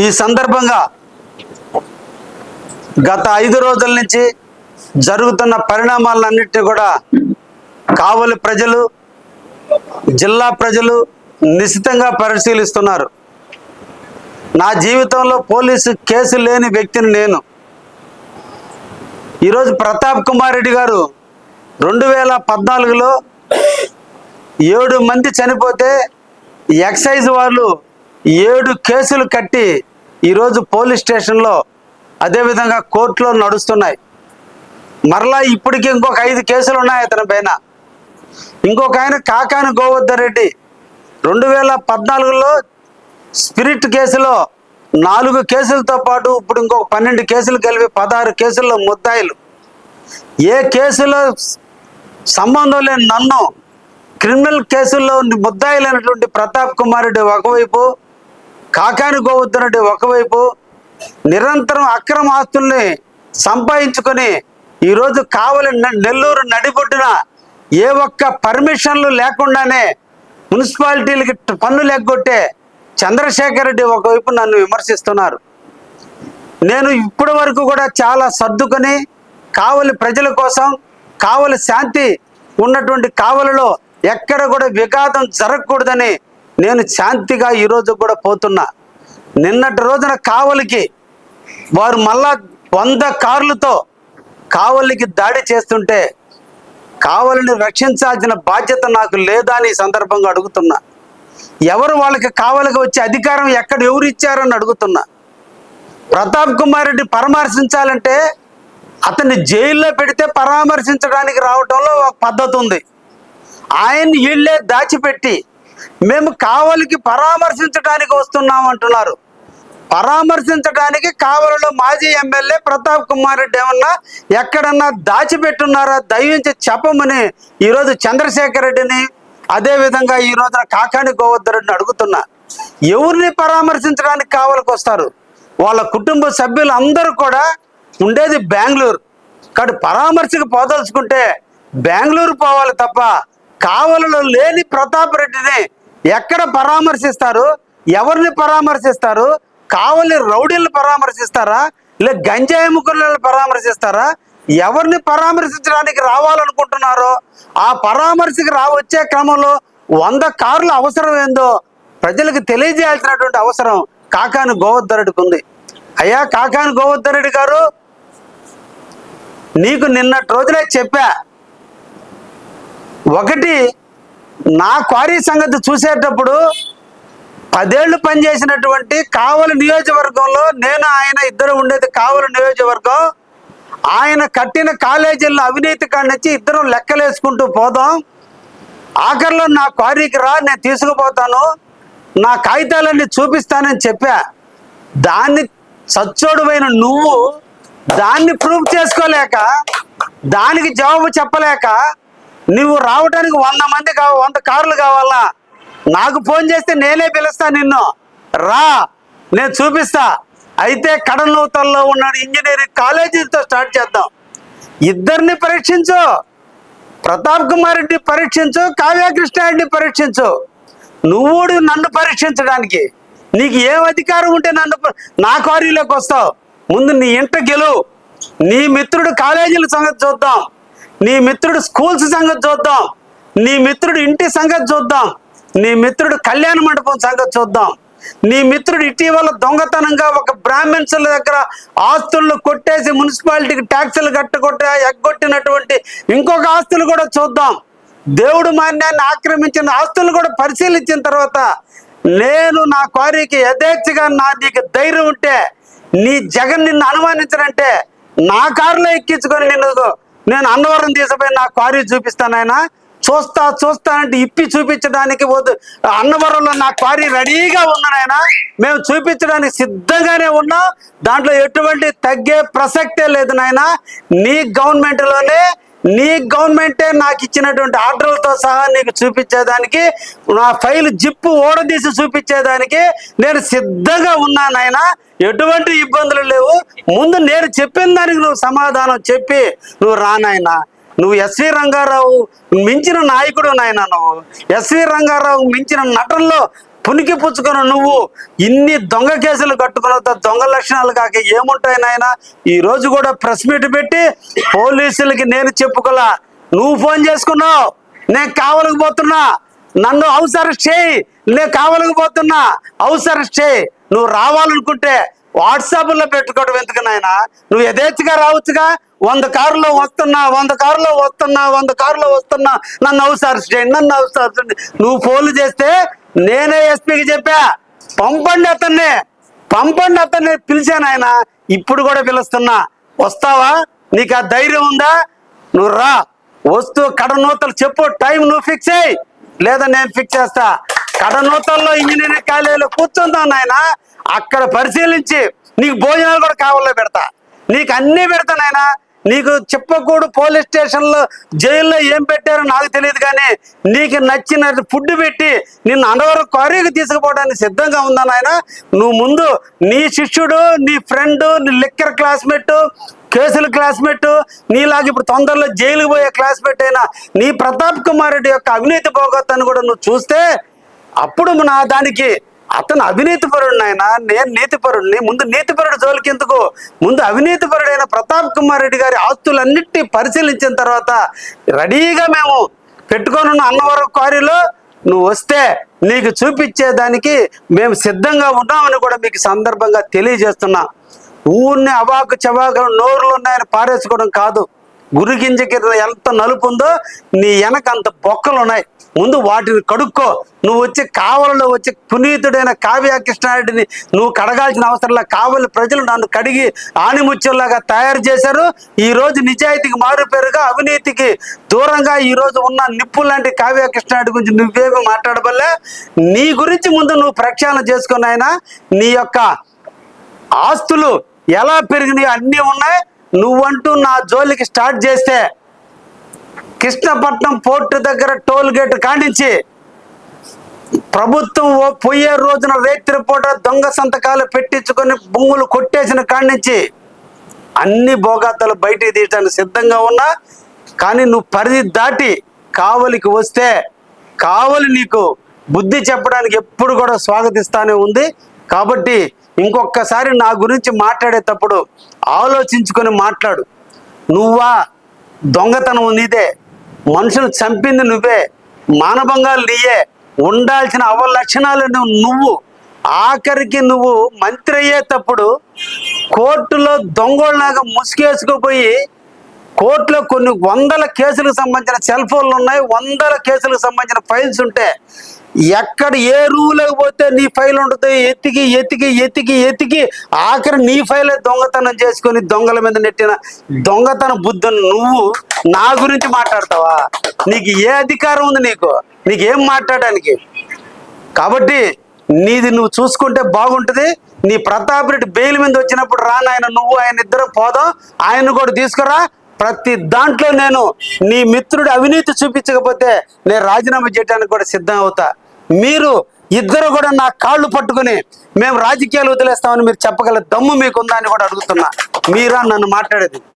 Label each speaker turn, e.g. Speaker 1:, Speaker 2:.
Speaker 1: ఈ సందర్భంగా గత ఐదు రోజుల నుంచి జరుగుతున్న పరిణామాలన్నింటినీ కూడా కావలి ప్రజలు జిల్లా ప్రజలు నిశితంగా పరిశీలిస్తున్నారు. నా జీవితంలో పోలీసు కేసు లేని వ్యక్తిని నేను. ఈరోజు ప్రతాప్ కుమార్ రెడ్డి గారు రెండు వేల పద్నాలుగులో ఏడు మంది చనిపోతే ఎక్సైజ్ వాళ్ళు ఏడు కేసులు కట్టి ఈరోజు పోలీస్ స్టేషన్లో అదేవిధంగా కోర్టులో నడుస్తున్నాయి. మరలా ఇప్పటికి ఇంకొక ఐదు కేసులు ఉన్నాయి అతని పైన. ఇంకొక ఆయన కాకాని గోవర్ధన్ రెడ్డి రెండు వేల పద్నాలుగులో స్పిరిట్ కేసులో నాలుగు కేసులతో పాటు ఇప్పుడు ఇంకొక పన్నెండు కేసులు కలిపి పదహారు కేసుల్లో ముద్దాయిలు. ఏ కేసులో సంబంధం లేని నన్ను క్రిమినల్ కేసుల్లో ముద్దాయిలైనటువంటి ప్రతాప్ కుమార్ రెడ్డి ఒకవైపు కాకాని గోవర్ధన్ ఒకవైపు నిరంతరం అక్రమ ఆస్తుల్ని సంపాదించుకొని ఈరోజు కావలి నెల్లూరు నడిబొడ్డున ఏ ఒక్క పర్మిషన్లు లేకుండానే మున్సిపాలిటీలకి పన్నులు ఎగ్గొట్టే చంద్రశేఖర్ రెడ్డి ఒకవైపు నన్ను విమర్శిస్తున్నారు. నేను ఇప్పటి వరకు కూడా చాలా సర్దుకొని కావలి ప్రజల కోసం కావలి శాంతి ఉన్నటువంటి కావలిలో ఎక్కడ కూడా విఘాతం జరగకూడదని నేను శాంతిగా ఈరోజు కూడా పోతున్నా. నిన్నటి రోజున కావలికి వారు మళ్ళా వంద కార్లతో కావలికి దాడి చేస్తుంటే కావలిని రక్షించాల్సిన బాధ్యత నాకు లేదా అని సందర్భంగా అడుగుతున్నా. ఎవరు వాళ్ళకి కావలికి వచ్చే అధికారం ఎక్కడ ఎవరు ఇచ్చారని అడుగుతున్నా. ప్రతాప్ కుమార్ రెడ్డి పరామర్శించాలంటే అతన్ని జైల్లో పెడితే పరామర్శించడానికి రావడంలో ఒక పద్ధతి ఉంది. ఆయన్ని వీళ్ళే దాచిపెట్టి మేము కావలికి పరామర్శించడానికి వస్తున్నాం అంటున్నారు. పరామర్శించడానికి కావలిలో మాజీ ఎమ్మెల్యే ప్రతాప్ కుమార్ రెడ్డి ఏమన్నా ఎక్కడన్నా దాచిపెట్టున్నారా? దయించి చెప్పమని ఈరోజు చంద్రశేఖర్ రెడ్డిని అదేవిధంగా ఈ రోజున కాకాని గోవర్ధరెడ్డిని అడుగుతున్నా. ఎవరిని పరామర్శించడానికి కావలికి వస్తారు? వాళ్ళ కుటుంబ సభ్యులు అందరూ కూడా ఉండేది బెంగళూరు. కాబట్టి పరామర్శకు పోదలుచుకుంటే బెంగళూరు పోవాలి తప్ప కావలలో లేని ప్రతాప్ రెడ్డిని ఎక్కడ పరామర్శిస్తారు? ఎవరిని పరామర్శిస్తారు? కావలి రౌడీలను పరామర్శిస్తారా? లే గంజాయి ముగ్గులను పరామర్శిస్తారా? ఎవరిని పరామర్శించడానికి రావాలనుకుంటున్నారో? ఆ పరామర్శకు రా వచ్చే క్రమంలో వంద కార్లు అవసరం ఏందో ప్రజలకు తెలియజేయాల్సినటువంటి అవసరం కాకాని గోవర్ధరెడ్డికి ఉంది. అయ్యా కాకాని గోవర్ధరెడ్డి గారు నీకు నిన్నటి రోజునే చెప్పా ఒకటి నా క్వారీ సంగతి చూసేటప్పుడు పదేళ్ళు పనిచేసినటువంటి కావలి నియోజకవర్గంలో నేను ఆయన ఇద్దరు ఉండేది కావలి నియోజకవర్గం. ఆయన కట్టిన కాలేజీల్లో అవినీతి కాడినుంచి ఇద్దరం లెక్కలేసుకుంటూ పోదాం. ఆఖరిలో నా క్వారీకి రా నేను తీసుకుపోతాను. నా కాగితాలన్నీ చూపిస్తానని చెప్పా. దాన్ని సచ్చోడువైన నువ్వు దాన్ని ప్రూఫ్ చేసుకోలేక దానికి జవాబు చెప్పలేక నువ్వు రావడానికి వంద మంది కావ వంద కార్లు కావాలా? నాకు ఫోన్ చేస్తే నేనే పిలుస్తా నిన్ను. రా నేను చూపిస్తా. అయితే కడలూతల్లో ఉన్న ఇంజనీరింగ్ కాలేజీతో స్టార్ట్ చేద్దాం. ఇద్దరిని పరీక్షించు. ప్రతాప్ కుమార్ రెడ్డి పరీక్షించు కావ్యకృష్ణారెడ్డి పరీక్షించు. నువ్వు నన్ను పరీక్షించడానికి. నీకు ఏం అధికారం ఉంటే నన్ను నా క్వారీలోకి వస్తావు. ముందు నీ ఇంట గెలువు. నీ మిత్రుడు కాలేజీల సంగతి చూద్దాం. నీ మిత్రుడు స్కూల్స్ సంగతి చూద్దాం. నీ మిత్రుడు ఇంటి సంగతి చూద్దాం. నీ మిత్రుడు కళ్యాణ మండపం సంగతి చూద్దాం. నీ మిత్రుడు ఇటీవల దొంగతనంగా ఒక బ్రాహ్మణ్స్ల దగ్గర ఆస్తులను కొట్టేసి మున్సిపాలిటీకి ట్యాక్సులు కట్టుకొట్ట ఎగ్గొట్టినటువంటి ఇంకొక ఆస్తులు కూడా చూద్దాం. దేవుడు మాన్యాన్ని ఆక్రమించిన ఆస్తులు కూడా పరిశీలించిన తర్వాత నేను నా క్వారీకి యథేచ్ఛగా నా నీకు ధైర్యం ఉంటే నీ జగన్ నిన్ను అనుమానించడంటే నా కారులో ఎక్కించుకొని నిన్ను నేను అన్నవరం తీసుకుపోయి నా క్వారీ చూపిస్తాను ఆయన. చూస్తా చూస్తానంటే ఇప్పి చూపించడానికి వద్దు. అన్నవరంలో నా క్వారీ రెడీగా ఉన్నాయన మేము చూపించడానికి సిద్ధంగానే ఉన్నాం. దాంట్లో ఎటువంటి తగ్గే ప్రసక్తే లేదు నాయన. నీ గవర్నమెంట్లోనే నీ గవర్నమెంటే నాకు ఇచ్చినటువంటి ఆర్డర్లతో సహా నీకు చూపించేదానికి నా ఫైల్ జిప్పు ఓడదీసి చూపించేదానికి నేను సిద్ధంగా ఉన్నానైనా ఎటువంటి ఇబ్బందులు లేవు. ముందు నేను చెప్పిన దానికి నువ్వు సమాధానం చెప్పి నువ్వు రానాయనా నువ్వు ఎస్వి రంగారావు మించిన నాయకుడు నాయన నువ్వు. ఎస్వి రంగారావు మించిన నటనలో పునికి పుచ్చుకున్న నువ్వు ఇన్ని దొంగ కేసులు కట్టుకున్న దొంగ లక్షణాలు కాక ఏముంటాయి నాయన? ఈ రోజు కూడా ప్రెస్ మీట్ పెట్టి పోలీసులకి నేను చెప్పుకోలా. నువ్వు ఫోన్ చేసుకున్నావు. నేను కావలకపోతున్నా నన్ను హౌస్ అరెస్ట్ చేయి. నేను కావలకపోతున్నా హౌస్ అరెస్ట్ చేయి. నువ్వు రావాలనుకుంటే వాట్సాప్లో పెట్టుకోవడం ఎందుకు నాయన? నువ్వు యథేచ్ఛగా రావచ్చుగా? వంద కారులో వస్తున్నా వంద కారులో వస్తున్నా వంద కారులో వస్తున్నా. నన్ను హౌస్ అరెస్ట్ చేయండి నన్ను హౌస్ అరెస్ట్ చేయండి నువ్వు ఫోన్లు చేస్తే నేనే ఎస్పీకి చెప్పా. పంపండి అతన్ని. పంపండి అతన్ని పిలిచాను ఆయన ఇప్పుడు కూడా పిలుస్తున్నా. వస్తావా? నీకు ఆ ధైర్యం ఉందా? నువ్వు రా. వస్తూ కడనూతలు చెప్పు. టైం నువ్వు ఫిక్స్ అయ్యి లేదా నేను ఫిక్స్ చేస్తా. కడనూతల్లో ఇంజనీరింగ్ కాలేజీలో కూర్చుందాం నాయన. అక్కడ పరిశీలించి నీకు భోజనాలు కూడా కావాలో పెడతా. నీకు అన్నీ పెడతా నాయనా. నీకు చెప్పకూడు పోలీస్ స్టేషన్లో జైల్లో ఏం పెట్టారో నాకు తెలియదు కానీ నీకు నచ్చిన ఫుడ్ పెట్టి నిన్ను అనవరం క్వారీకి తీసుకుపోవడానికి సిద్ధంగా ఉందా నాయన? నువ్వు ముందు నీ శిష్యుడు నీ ఫ్రెండ్ నీ లెక్కర్ క్లాస్మేట్ కేసుల క్లాస్మేట్ నీలాగా ఇప్పుడు తొందరలో జైలుకు పోయే క్లాస్మేట్ అయినా నీ ప్రతాప్ కుమార్ రెడ్డి యొక్క అవినీతి పోగొత్తని కూడా నువ్వు చూస్తే అప్పుడు నా దానికి అతను అవినీతిపరుడు నాయన నేను నీతిపరుడిని. ముందు నీతిపరుడు జోలికి ఎందుకు? ముందు అవినీతిపరుడైన ప్రతాప్ కుమార్ రెడ్డి గారి ఆస్తులన్నిటి పరిశీలించిన తర్వాత రెడీగా మేము పెట్టుకొని అన్నవరం క్వారీలో నువ్వు వస్తే నీకు చూపించేదానికి మేము సిద్ధంగా ఉన్నామని కూడా మీకు సందర్భంగా తెలియజేస్తున్నా. ఊరిని అవాకు చవాకు నోరులు ఉన్నాయని పారేసుకోవడం కాదు. గురిగింజకి ఎంత నలుపు ఉందో నీ వెనక అంత బొక్కలు ఉన్నాయి. ముందు వాటిని కడుక్కో. నువ్వు వచ్చి కావలలో వచ్చి పునీతుడైన కావ్య కృష్ణారెడ్డిని నువ్వు కడగాల్సిన అవసరంలా కావలి ప్రజలు నన్ను కడిగి ఆణిముత్యంలాగా తయారు చేశారు. ఈ రోజు నిజాయితీకి మారుపేరుగా అవినీతికి దూరంగా ఈరోజు ఉన్న నిప్పు లాంటి కావ్య కృష్ణారెడ్డి గురించి నువ్వేమి మాట్లాడబల్లే. నీ గురించి ముందు నువ్వు ప్రక్షాళన చేసుకుని ఆయన నీ యొక్క ఆస్తులు ఎలా పెరిగినాయో అన్నీ ఉన్నాయి. నువ్వంటూ నా జోలికి స్టార్ట్ చేస్తే కృష్ణపట్నం పోర్టు దగ్గర టోల్ గేట్ కానించి ప్రభుత్వం ఓ- పోయే రోజున రేత్రి పూట దొంగ సంతకాలు పెట్టించుకొని భూములు కొట్టేసిన కానించి అన్ని భోగాతాలు బయటికి తీయడానికి సిద్ధంగా ఉన్నా కానీ నువ్వు పరిధి దాటి కావలికి వస్తే కావలి నీకు బుద్ధి చెప్పడానికి ఎప్పుడు కూడా స్వాగతిస్తానే ఉంది. కాబట్టి ఇంకొకసారి నా గురించి మాట్లాడేటప్పుడు ఆలోచించుకొని మాట్లాడు. నువ్వా దొంగతనం నీదే. మనుషులు చంపింది నువ్వే. మానభంగాలు నీయే. ఉండాల్సిన అవలక్షణాలు నువ్వు. నువ్వు ఆఖరికి నువ్వు మంత్రి అయ్యేటప్పుడు కోర్టులో దొంగోళ్ళలాగా ముసుగేసుకుపోయి కోర్టులో కొన్ని వందల కేసులకు సంబంధించిన సెల్ ఫోన్లు ఉన్నాయి. వందల కేసులకు సంబంధించిన ఫైల్స్ ఉంటే ఎక్కడ ఏ రూలకు పోతే నీ ఫైల్ ఉంటుంది? ఎత్తికి ఎతికి ఎత్తికి ఎతికి. ఆఖరి నీ ఫైలే దొంగతనం చేసుకొని దొంగల మీద నెట్టిన దొంగతన బుద్ధుని నువ్వు నా గురించి మాట్లాడతావా? నీకు ఏ అధికారం ఉంది నీకు? నీకేం మాట్లాడడానికి? కాబట్టి నీది నువ్వు చూసుకుంటే బాగుంటుంది. నీ ప్రతాప్ రెడ్డి బెయిల్ మీద వచ్చినప్పుడు రాను ఆయన నువ్వు ఆయన ఇద్దరు పోదాం. ఆయన కూడా తీసుకురా. ప్రతి దాంట్లో నేను నీ మిత్రుడు అవినీతి చూపించకపోతే నేను రాజీనామా చేయడానికి కూడా సిద్ధం అవుతా. మీరు ఇద్దరు కూడా నా కాళ్ళు పట్టుకుని మేము రాజకీయాలు వదిలేస్తామని మీరు చెప్పగల దమ్ము మీకుందా అని కూడా అడుగుతున్నా. మీరా నన్ను మాట్లాడేది.